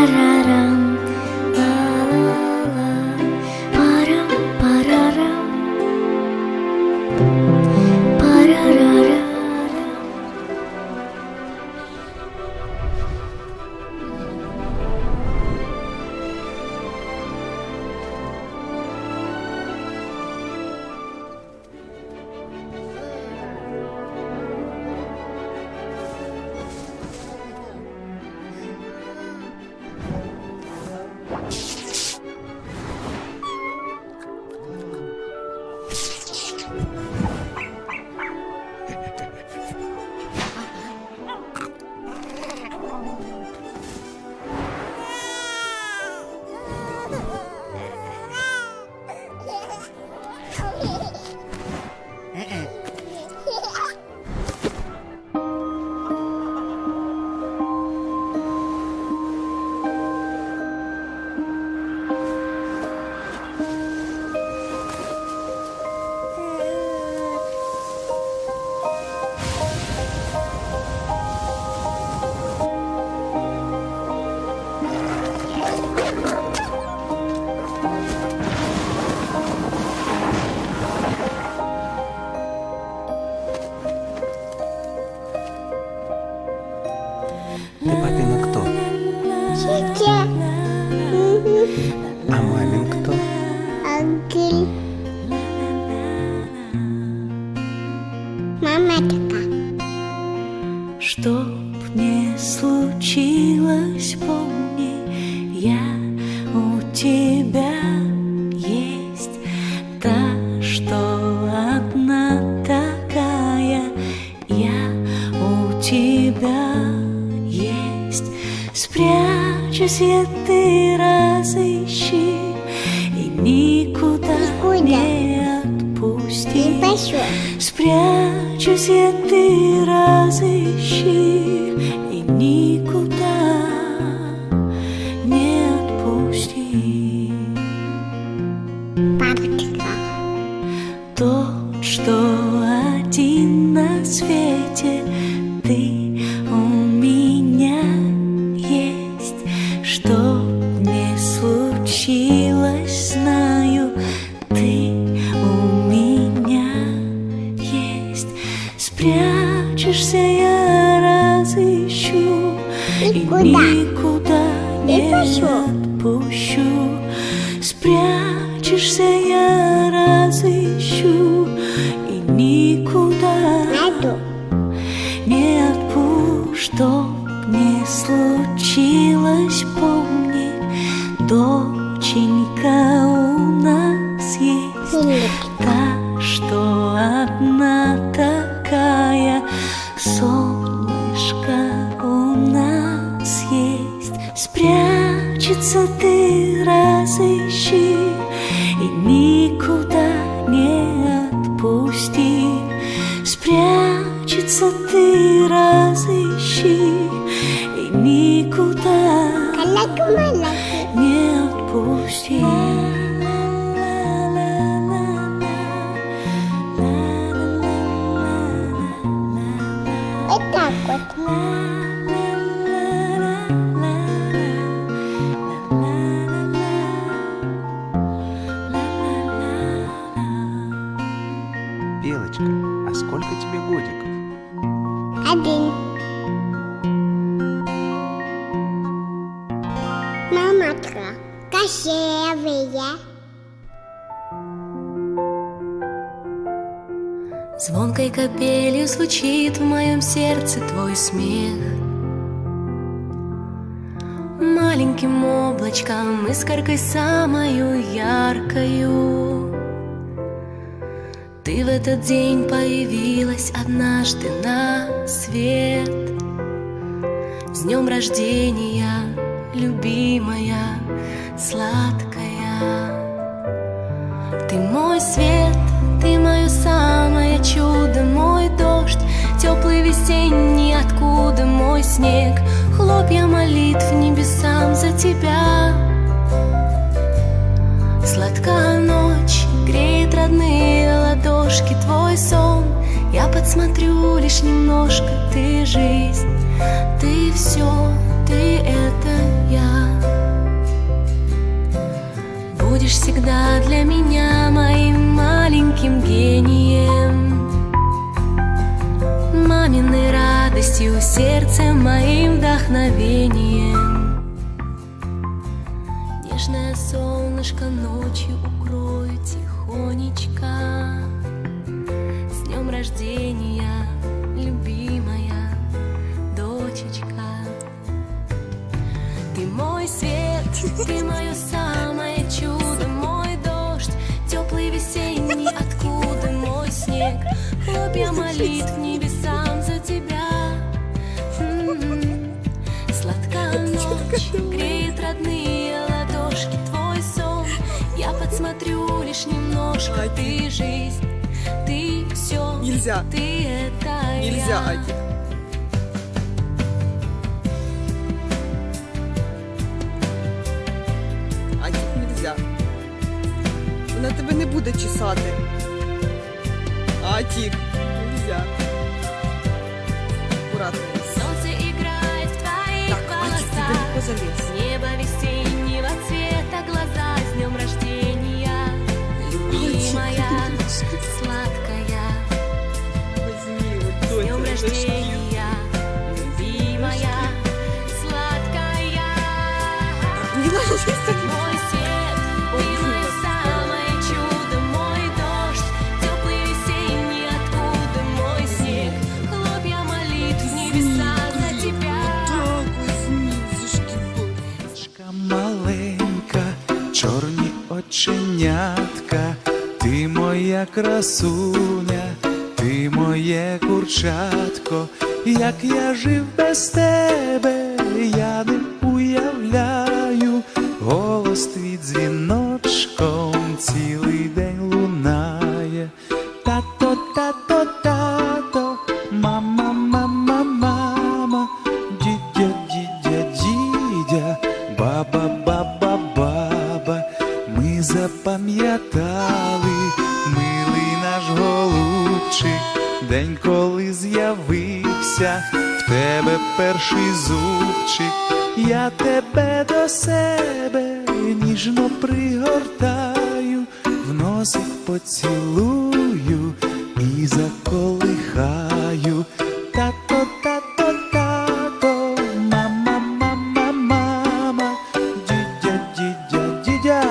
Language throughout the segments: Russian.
Ты Ангель. Мамочка. Чтоб не случилось, помни, я у тебя есть та, что одна такая, я у тебя есть. Спрячусь я, ты разыщи и никуда Никуда. не отпусти. Не пойдет. Спрячусь я, ты разыщи И никуда не отпусти Папочка. Тот, что один на свете Ты Красивая. Звонкой капелью звучит в моем сердце твой смех. Маленьким облачком, искоркой самою яркою Ты в этот день появилась однажды на свет. С днем рождения, любимая, сладкая. Ты мой свет, ты мое самое чудо, мой дождь, теплый весенний, откуда мой снег, Хлопья молитв небесам за тебя. Сладкая ночь греет родные ладошки Твой сон. Я подсмотрю лишь немножко Ты жизнь, ты все, ты это я всегда для меня моим маленьким гением. Маминой радостью, сердцем моим вдохновением. Нежное солнышко ночью укрою тихонечко. С днем рождения, любимая дочечка. Ты мой свет, ты мое самое Хлопья молитв небесам за тебя М-м. Сладкая ночь греет родные ладошки Твой сон я подсмотрю лишь немножко Ты жизнь, ты все, Нельзя. ты это Нельзя, я нельзя. Вона тебе не буде чесати. Нельзя. Аккуратно. Солнце играет в твоих Так, Адік, ти волосах далеко залез. Небо весеннего цвета, глаза с днем рождения. Любимая, сладкая, Возьми, вот, с днем рождения чорні ти моя красуня, ти моє курчатко, як я жив без тебе, я не уявляю, ніжно пригортаю, в носик поцілую і заколихаю. Тато, тато, тато, мама, мама, мама, дідя, дідя, дідя,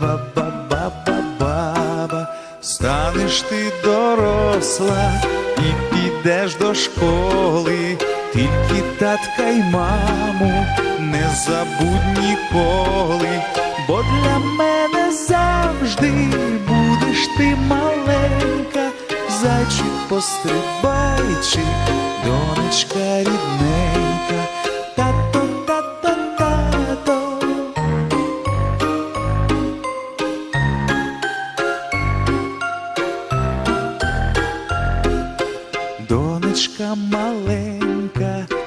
баба, баба, баба, станеш ти доросла і підеш до школи, тільки татка й маму не забудь ніколи, бо для мене завжди будеш ти маленька, зайчик пострибайчик, донечка рідненька, тато, тато, тато. Донечка маленька,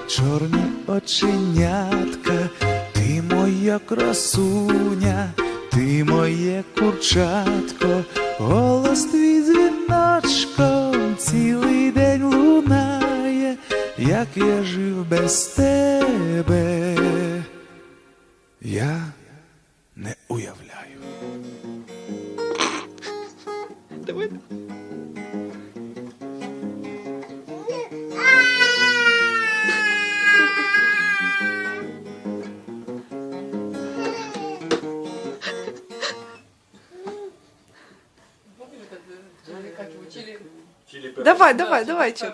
чорні оченятка, ти моя красуня, ти моє курчатко, голос твій дзвіночком цілий день лунає, як я жив без тебе, я Давай, давай, давай, что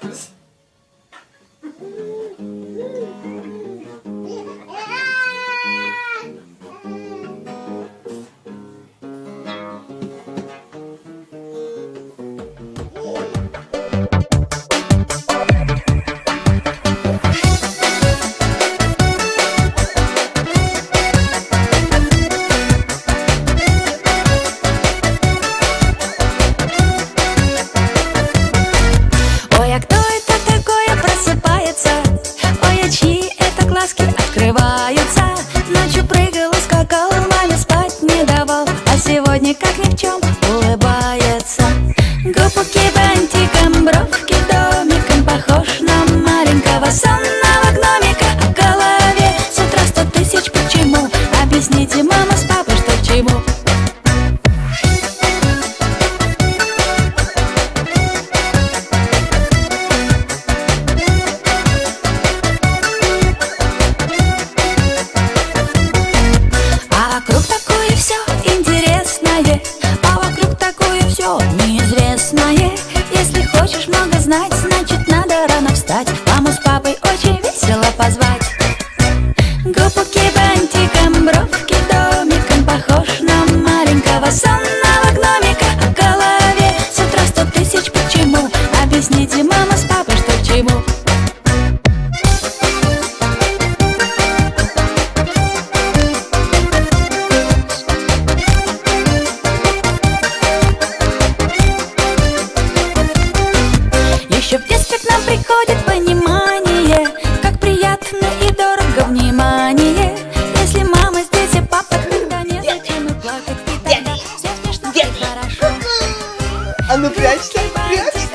А ну прячься, прячься.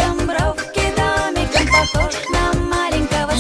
Похож на маленького